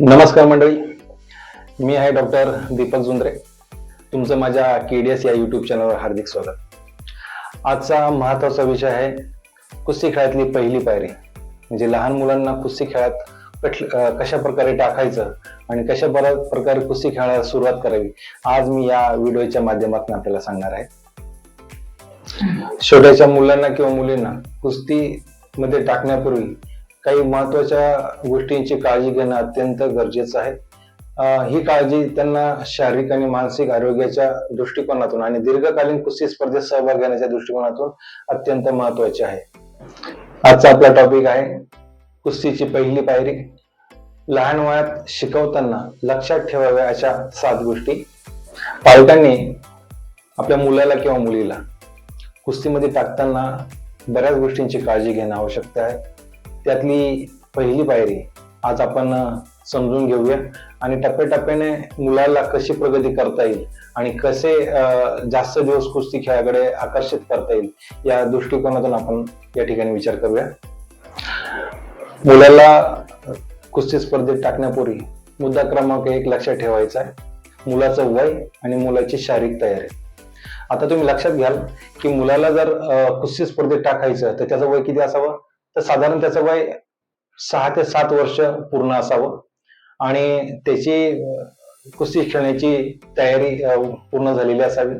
नमस्कार मंडळी. मी आहे डॉक्टर दीपक जुंद्रे. तुमचं माझ्या केडीएस या युट्यूब चॅनलवर हार्दिक स्वागत. आजचा महत्त्वाचा विषय आहे कुस्ती खेळातली पहिली पायरी. म्हणजे लहान मुलांना कुस्ती खेळात कशा प्रकारे टाकायचं आणि कशा बऱ्या प्रकारे कुस्ती खेळायला सुरुवात करावी आज मी या व्हिडिओच्या माध्यमातून आपल्याला सांगणार आहे. छोट्याच्या मुलांना किंवा मुलींना कुस्ती मध्ये टाकण्यापूर्वी काही महत्त्वाच्या गोष्टींची काळजी घेणं अत्यंत गरजेचं आहे. ही काळजी त्यांना शारीरिक आणि मानसिक आरोग्याच्या दृष्टिकोनातून आणि दीर्घकालीन कुस्ती स्पर्धेत सहभाग घेण्याच्या दृष्टिकोनातून अत्यंत महत्वाची आहे. आजचा आपला टॉपिक आहे कुस्तीची पहिली पायरी. लहान वयात शिकवताना लक्षात ठेवाव्या अशा सात गोष्टी. पालकांनी आपल्या मुलाला किंवा मुलीला कुस्तीमध्ये टाकताना बऱ्याच गोष्टींची काळजी घेणं आवश्यकता आहे. त्यातली पहिली पायरी आज आपण समजून घेऊया आणि टप्प्याटप्प्याने मुलाला कशी प्रगती करता येईल आणि कसे जास्त दिवस कुस्ती खेळाकडे आकर्षित करता येईल या दृष्टिकोनातून आपण या ठिकाणी विचार करूया. मुलाला कुस्ती स्पर्धेत टाकण्यापूर्वी मुद्दा क्रमांक एक लक्षात ठेवायचा आहे. मुलाचं वय आणि मुलाची शारीरिक तयारी. आता तुम्ही लक्षात घ्याल की मुलाला जर कुस्ती स्पर्धेत टाकायचं तर त्याचं वय किती असावं? तर साधारण त्याचं वय सहा ते सात वर्ष पूर्ण असावं. आणि त्याची कुस्ती खेळण्याची तयारी पूर्ण झालेली असावी.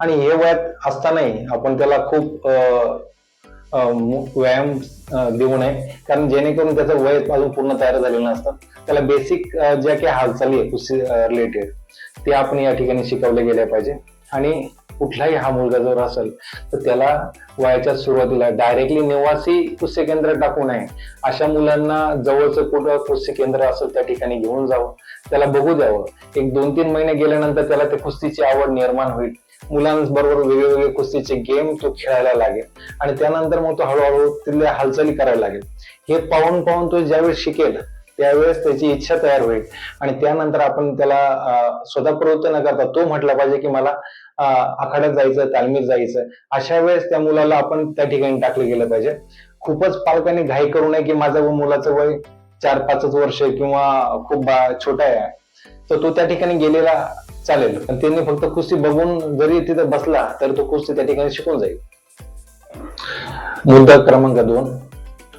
आणि हे वयात असतानाही आपण त्याला खूप व्यायाम देऊ नये. कारण जेणेकरून त्याचं वय अजून पूर्ण तयार झालेलं नसतं. त्याला बेसिक ज्या काही हालचाली आहे कुस्ती रिलेटेड ते आपण या ठिकाणी शिकवले गेल्या पाहिजे. आणि कुठलाही हा मुलगा जर असेल तर त्याला वयाच्या सुरुवातीला डायरेक्टली निवासी पुस्तक केंद्र टाकू नये. अशा मुलांना जवळचं कुठं कुस्ती केंद्र असेल त्या ठिकाणी घेऊन जावं. त्याला बघू द्यावं. एक दोन तीन महिने गेल्यानंतर त्याला ते कुस्तीची आवड निर्माण होईल. मुलांबरोबर वेगवेगळे कुस्तीचे गेम तो खेळायला लागेल. आणि त्यानंतर मग तो हळूहळू तिथल्या हालचाली करायला लागेल. हे पाहून पाहून तो ज्यावेळेस शिकेल त्यावेळेस त्याची इच्छा तयार होईल. आणि त्यानंतर आपण त्याला स्वतः प्रवृत्त न करता तो म्हटला पाहिजे की मला आखाड्यात जायचं तालमीत जायचं अशा वेळेस त्या मुलाला आपण त्या ठिकाणी टाकलं गेलं पाहिजे. खूपच पालकांनी घाई करू नये की माझं मुलाचं वय चार पाचच वर्ष किंवा खूप बा- छोटा आहे. तर तो त्या ठिकाणी गेलेला चालेल. पण त्यांनी फक्त कुस्ती बघून जरी तिथे बसला तर तो कुस्ती त्या ठिकाणी शिकून जाईल. मुद्दा क्रमांक दोन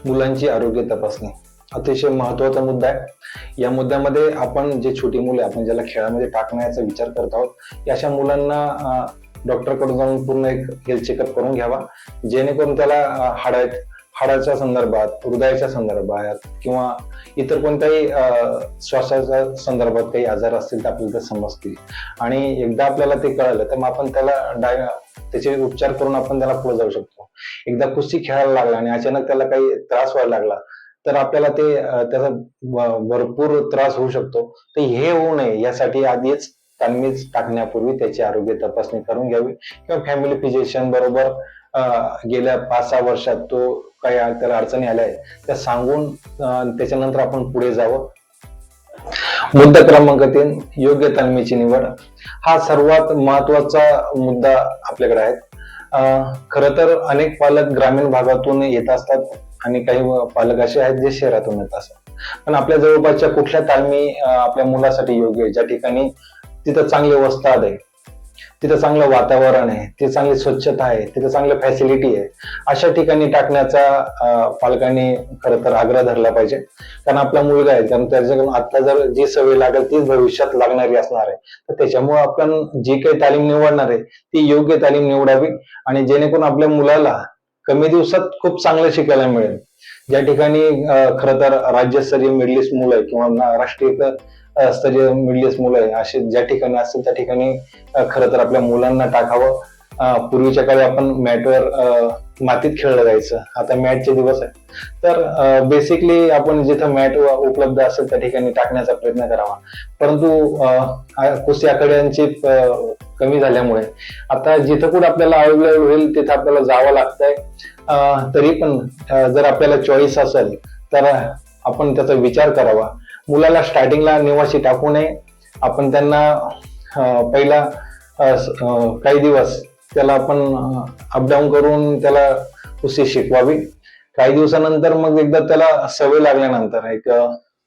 मुलांची आरोग्य तपासणी. अतिशय महत्त्वाचा मुद्दा आहे. या मुद्द्यामध्ये आपण जे छोटी मुले आपण ज्याला खेळामध्ये टाकण्याचा विचार करत आहोत अशा मुलांना डॉक्टरकडून जाऊन पूर्ण एक हेल्थ चेकअप करून घ्यावा. जेणेकरून त्याला अं, हाडाच्या संदर्भात हृदयाच्या संदर्भात किंवा इतर कोणत्याही श्वासाच्या संदर्भात काही आजार असतील तर आपल्याला ते समजतील. आणि एकदा आपल्याला ते कळलं तर मग आपण त्याला डाय त्याचे उपचार करून आपण त्याला पुढे जाऊ शकतो. एकदा कुस्ती खेळायला लागला आणि अचानक त्याला काही त्रास व्हायला लागला तर आपल्याला ते त्याचा भरपूर त्रास होऊ शकतो. तर हे होऊ नये यासाठी आधीच तालमीज टाकण्यापूर्वी त्याची आरोग्य तपासणी करून घ्यावी. किंवा फॅमिली फिजिशियन बरोबर गेल्या पाच सहा वर्षात तो काही त्याला अडचणी आल्या आहेत त्या सांगून त्याच्यानंतर आपण पुढे जावं. मुद्दा क्रमांक तीन योग्य तालमीची निवड. हा सर्वात महत्त्वाचा मुद्दा आपल्याकडे आहे. अं, तर अनेक पालक ग्रामीण भागातून येत असतात. आणि काही पालक असे आहेत जे शहरातून येत असतात. पण आपल्या जवळपासच्या कुठल्या तालमी आपल्या मुलासाठी योग्य आहे? ज्या ठिकाणी तिथं चांगले वस्ताद आहे तिथं चांगलं वातावरण आहे तिथे चांगली स्वच्छता आहे तिथं चांगली फॅसिलिटी आहे अशा ठिकाणी टाकण्याचा पालकांनी खरं तर आग्रह धरला पाहिजे. कारण आपला मुलगा आहे कारण त्याच्याकडून आता जर जी सवय लागेल तीच भविष्यात लागणारी असणार आहे. तर त्याच्यामुळे आपण जी काही तालीम निवडणार आहे ती योग्य तालीम निवडावी. आणि जेणेकरून आपल्या मुलाला कमी दिवसात खूप चांगलं शिकायला मिळेल. ज्या ठिकाणी खर तर राज्यस्तरीय मिडलिस्ट मुलं आहे किंवा राष्ट्रीय स्तरीय मिडलिस्ट मुलं आहे असे ज्या ठिकाणी असतील त्या ठिकाणी खर तर आपल्या मुलांना टाकावं. पूर्वीच्या काळी आपण मॅटवर मातीत खेळलं जायचं. आता मॅटचे दिवस आहे तर बेसिकली आपण जिथं मॅट उपलब्ध असेल त्या ठिकाणी टाकण्याचा प्रयत्न करावा. परंतु कुस्ती आकड्यांची कमी झाल्यामुळे. आता जिथं कुठं आपल्याला अवेलेबल होईल तिथं आपल्याला जावं लागतंय. तरी पण जर आपल्याला चॉईस असेल तर आपण त्याचा विचार करावा. मुलाला स्टार्टिंगला निवासी टाकू नये. आपण त्यांना पहिला काही दिवस त्याला आपण अपडाऊन करून त्याला कुस्ती शिकवावी. काही दिवसानंतर मग एकदा त्याला सवय लागल्यानंतर एक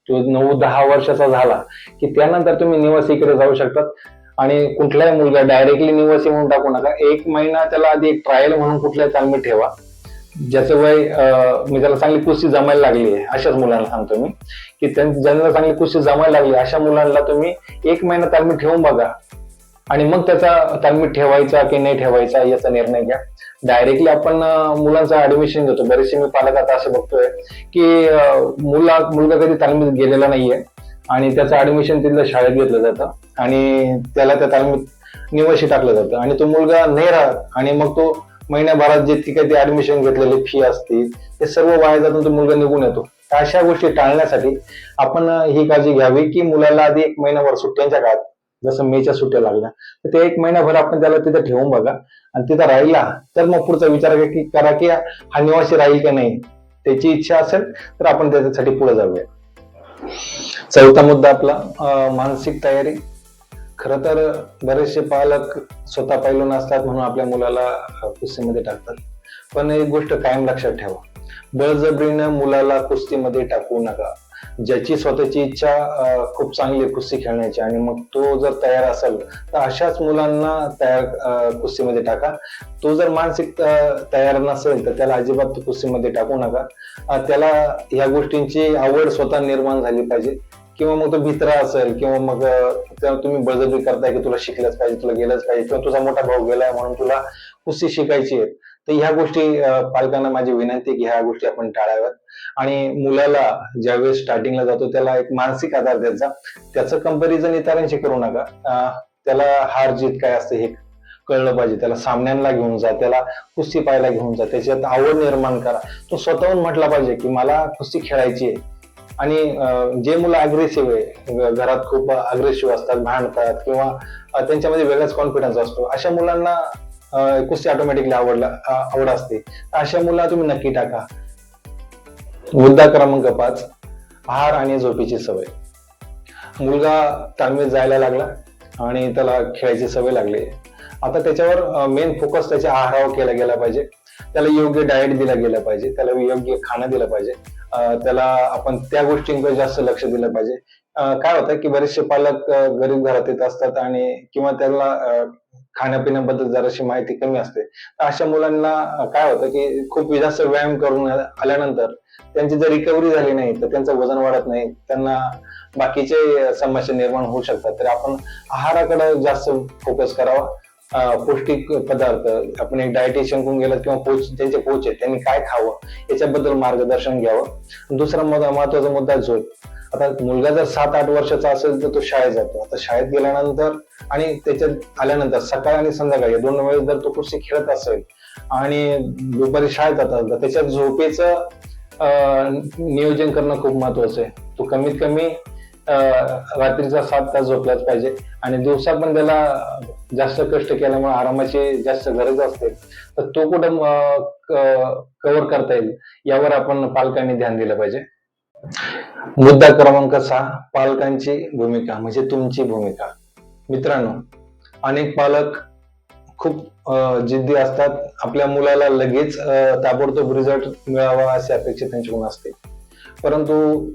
तो नऊ दहा वर्षाचा झाला की त्यानंतर तुम्ही निवासी इकडे जाऊ शकतात. आणि कुठलाही मुलगा डायरेक्टली निवासी म्हणून टाकू नका. एक महिना त्याला आधी एक ट्रायल म्हणून कुठल्या तालमीत ठेवा. ज्याचं वय मी त्याला चांगली कुस्ती जमायला लागली आहे. अशाच मुलांना सांगतो मी. की ज्यांना चांगली कुस्ती जमायला लागली अशा मुलांना तुम्ही एक महिना तालमीत ठेवून बघा. आणि मग त्याचा तालमीत ठेवायचा की नाही ठेवायचा याचा निर्णय घ्या. डायरेक्टली आपण मुलांचं ऍडमिशन घेतो. बरेचसे मी पालक आता असं बघतोय की मुला मुलगा कधी तालमीत गेलेला नाहीये. आणि त्याचं ऍडमिशन तिथल्या शाळेत घेतलं जातं. आणि त्याला त्या तालमीत निवाशी टाकलं जातं. आणि तो मुलगा नाही राहत आणि मग तो महिन्याभरात जितकी काही ती ऍडमिशन घेतलेली फी असते ते सर्व वाया जातून तो मुलगा निघून येतो. तर अशा गोष्टी टाळण्यासाठी आपण ही काळजी घ्यावी की मुलाला आधी एक महिनाभर सुट्ट्यांच्या काळात जसं मेच्या सुट्ट्या लागल्या तर ते एक महिनाभर आपण त्याला तिथे ठेवून बघा. आणि तिथं राहिला तर मग पुढचा विचार करा की करा की हा निवासी राहील की नाही? त्याची इच्छा असेल तर आपण त्याच्यासाठी पुढे जाऊया. चौथा मुद्दा आपला अं, मानसिक तयारी. खर तर बरेचसे पालक स्वतः पैलून नसतात म्हणून आपल्या मुलाला कुस्तीमध्ये टाकतात. पण एक गोष्ट कायम लक्षात ठेवा. बळजबरीनं मुलाला कुस्तीमध्ये टाकू नका. ज्याची स्वतःची इच्छा खूप चांगली कुस्ती खेळण्याची आणि मग तो जर तयार असेल तर अशाच मुलांना तयार कुस्तीमध्ये टाका. तो जर मानसिक तयार नसेल तर त्याला अजिबात कुस्तीमध्ये टाकू नका. त्याला ह्या गोष्टींची आवड स्वतः निर्माण झाली पाहिजे. किंवा मग तो भित्रा असेल किंवा मग तेव्हा तुम्ही बळजबरी करताय की तुला शिकलंच पाहिजे तुला गेलंच पाहिजे किंवा तुझा मोठा भाऊ गेलाय म्हणून तुला कुस्ती शिकायची आहे तर ह्या गोष्टी पालकांना माझी विनंती आहे की ह्या गोष्टी आपण टाळाव्यात. आणि मुलाला ज्यावेळेस स्टार्टिंगला जातो त्याला एक मानसिक आधार द्यायचा त्याचं कंपॅरिझन इतरांशी करू नका. त्याला हार जीत काय असते हे कळलं पाहिजे. त्याला सामन्यांना घेऊन जा त्याला कुस्ती पाहायला घेऊन जा त्याच्यात आवड निर्माण करा. तो स्वतःहून म्हटला पाहिजे की मला कुस्ती खेळायची आहे. आणि जे मुलं अग्रेसिव्ह आहे घरात खूप अग्रेसिव्ह असतात भांडतात किंवा त्यांच्यामध्ये वेगळाच कॉन्फिडन्स असतो. अशा मुलांना कुस्ती ऑटोमॅटिकली आवडला आवड असते. अशा मुलांना तुम्ही नक्की टाका. मुद्दा क्रमांक पाच आहार आणि झोपेची सवय. मुलगा तालमीत जायला लागला आणि त्याला खेळायची सवय लागली. आता त्याच्यावर मेन फोकस त्याच्या आहारावर केला गेला पाहिजे. त्याला योग्य डाएट दिला गेला पाहिजे. त्याला योग्य खाणं दिलं पाहिजे. त्याला आपण त्या गोष्टींकडे जास्त लक्ष दिलं पाहिजे. काय होतं की बरेचसे पालक गरीब घरात येत असतात आणि किंवा त्याला खाण्यापिण्याबद्दल जराशी माहिती कमी असते. तर अशा मुलांना काय होतं की खूप जास्त व्यायाम करून आल्यानंतर त्यांची जर रिकव्हरी झाली नाही तर त्यांचं वजन वाढत नाही त्यांना बाकीचे समस्या निर्माण होऊ शकतात. तर आपण आहाराकडे जास्त फोकस करावा. पौष्टिक पदार्थ आपण एक डायटिशियनकडून गेलं किंवा कोच ज्यांचे कोच आहेत त्यांनी काय खावं याच्याबद्दल मार्गदर्शन घ्यावं. दुसरा मुद्दा महत्त्वाचा मुद्दा आहे झोप. आता मुलगा जर सात आठ वर्षाचा असेल तर तो शाळेत जातो. आता शाळेत गेल्यानंतर आणि त्याच्यात आल्यानंतर सकाळ आणि संध्याकाळी या दोन वेळेस जर तो कुस्ती खेळत असेल आणि दुपारी शाळेत जात असेल तर त्याच्या झोपेचं नियोजन करणं खूप महत्वाचं आहे. तो कमीत कमी रात्रीचा सात तास झोपलाच पाहिजे आणि दिवसा पण त्याला जास्त कष्ट केल्यामुळे आरामाची जास्त गरज असते. तर तो कुठं कव्हर करता येईल यावर आपण पालकांनी ध्यान दिलं पाहिजे. मुद्दा क्रमांक सहा पालकांची भूमिका म्हणजे तुमची भूमिका. मित्रांनो अनेक पालक खूप जिद्दी असतात. आपल्या मुलाला लगेच ताबडतोब रिझल्ट मिळावा अशी अपेक्षा त्यांच्याकडून असते. परंतु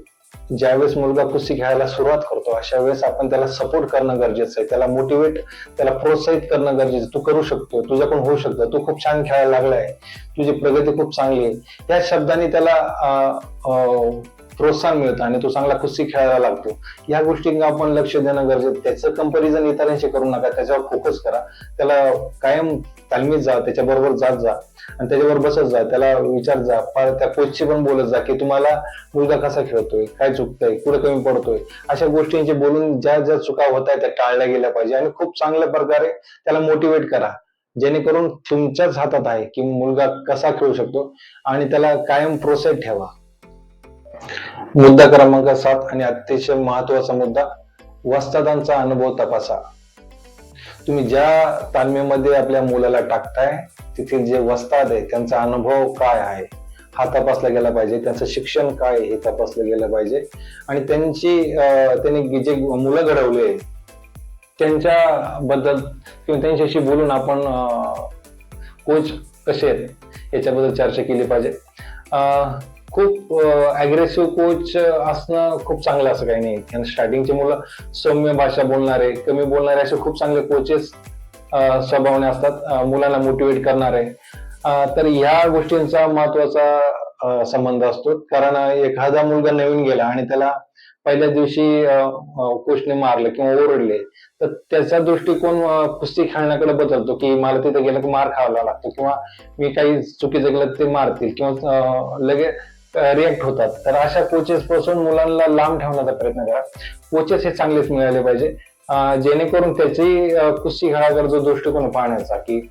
ज्यावेळेस मुलगा कुस्ती खेळायला सुरुवात करतो अशा वेळेस आपण त्याला सपोर्ट करणं गरजेचं आहे. त्याला मोटिवेट त्याला प्रोत्साहित करणं गरजेचं तू करू शकतो तुझ्याकडून होऊ शकतं. तू खूप छान खेळायला लागलाय. तुझी प्रगती खूप चांगली आहे. या शब्दाने त्याला अं, प्रोत्साहन मिळतं आणि तो चांगला कुस्ती खेळायला लागतो. या गोष्टींना आपण लक्ष देणं गरजेचं त्याचं कंपॅरिझन इतरांशी करू नका. त्याच्यावर फोकस करा. त्याला कायम तालमीत जा त्याच्याबरोबर जात जा आणि त्याच्यावर बसत जा. त्याला विचार जा. त्या कोचशी पण बोलत जा की तुम्हाला मुलगा कसा खेळतोय? काय चुकतंय? कुठे कमी पडतोय? अशा गोष्टींची बोलून ज्या ज्या चुका होत आहेत त्या टाळल्या गेल्या पाहिजे आणि खूप चांगल्या प्रकारे त्याला मोटिवेट करा. जेणेकरून तुमच्याच हातात आहे की मुलगा कसा खेळू शकतो आणि त्याला कायम प्रोत्साहित ठेवा. मुद्दा क्रमांक सात आणि अतिशय महत्त्वाचा मुद्दा वस्तादांचा अनुभव तपासा. तुम्ही ज्या तालमीमध्ये आपल्या मुलाला टाकताय तिथे जे वस्ताद आहे त्यांचा अनुभव काय आहे हा तपासला गेला पाहिजे. त्यांचं शिक्षण काय हे तपासलं गेलं पाहिजे. आणि त्यांची अं, त्यांनी जे मुलं घडवले त्यांच्या बद्दल किंवा त्यांच्याशी बोलून आपण कोच कसे आहेत याच्याबद्दल चर्चा केली पाहिजे. अं, खूप अग्रेसिव्ह कोच असणं खूप चांगलं असं काही नाही. कारण स्टार्टिंगचे मुलं सौम्य भाषा बोलणारे कमी बोलणारे असे खूप चांगले कोचेस स्वभावने असतात. मुलांना मोटिवेट करणारे. तर ह्या गोष्टींचा महत्त्वाचा संबंध असतो. कारण एखादा मुलगा नवीन गेला आणि त्याला पहिल्या दिवशी कोचने मारलं किंवा ओरडले तर त्याचा दृष्टिकोन कुस्ती खेळण्याकडे बदलतो की मला तिथे गेलं की मार खावा लागतो किंवा मी काही चुकीचं जगलं ते मारतील किंवा लगेच रिॲक्ट होतात. तर अशा कोचेस पासून मुलांना लांब ठेवण्याचा प्रयत्न करा. कोचेस हे चांगलेच मिळाले पाहिजे. जेणेकरून त्याची कुस्ती खेळाकडे जो दृष्टिकोन पाहण्याचा की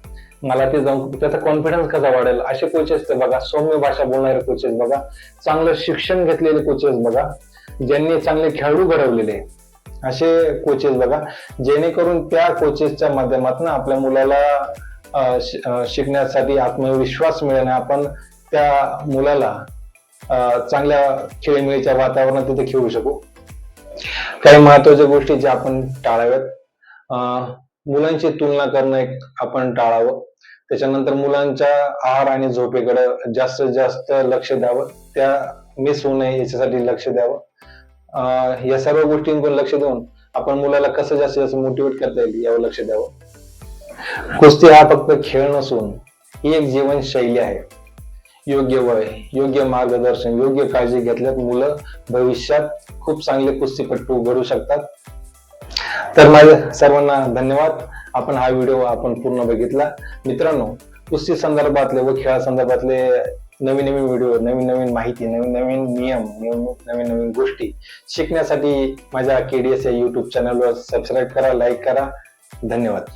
मला ते जाऊन त्याचा कॉन्फिडन्स कसा वाढेल? असे कोचेस ते बघा सौम्य भाषा बोलणारे कोचेस बघा चांगलं शिक्षण घेतलेले कोचेस बघा ज्यांनी चांगले खेळाडू घडवलेले असे कोचेस बघा जेणेकरून त्या कोचेसच्या माध्यमातून आपल्या मुलाला शिकण्यासाठी आत्मविश्वास मिळेल आपण त्या मुलाला चांगल्या खेळीमेळीच्या वातावरणात तिथे खेळू शकू. काही महत्त्वाच्या गोष्टी ज्या आपण टाळाव्यात. अं, मुलांची तुलना करणं एक आपण टाळावं. त्याच्यानंतर मुलांच्या आहार आणि झोपेकडे जास्तीत जास्त लक्ष द्यावं. त्या मिस होऊ नये याच्यासाठी लक्ष द्यावं. अं, या सर्व गोष्टींकडून लक्ष देऊन आपण मुलाला कसं जास्तीत जास्त मोटिवेट करता येईल यावर लक्ष द्यावं. कुस्ती हा फक्त खेळ नसून ही एक जीवनशैली आहे. योग्य वय योग्य मार्गदर्शन योग्य काळजी घेतल्यात मुलं भविष्यात खूप चांगले कुस्तीपट्टू घडू शकतात. तर माझ्या सर्वांना धन्यवाद. आपण हा व्हिडिओ आपण पूर्ण बघितला. मित्रांनो कुस्ती संदर्भातले व खेळा संदर्भातले नवीन नवीन व्हिडिओ नवीन नवीन माहिती नवीन नवीन नियम नवीन नवीन नवीन गोष्टी शिकण्यासाठी माझ्या केडीएस या युट्यूब चॅनलवर सबस्क्राईब करा लाईक करा. धन्यवाद.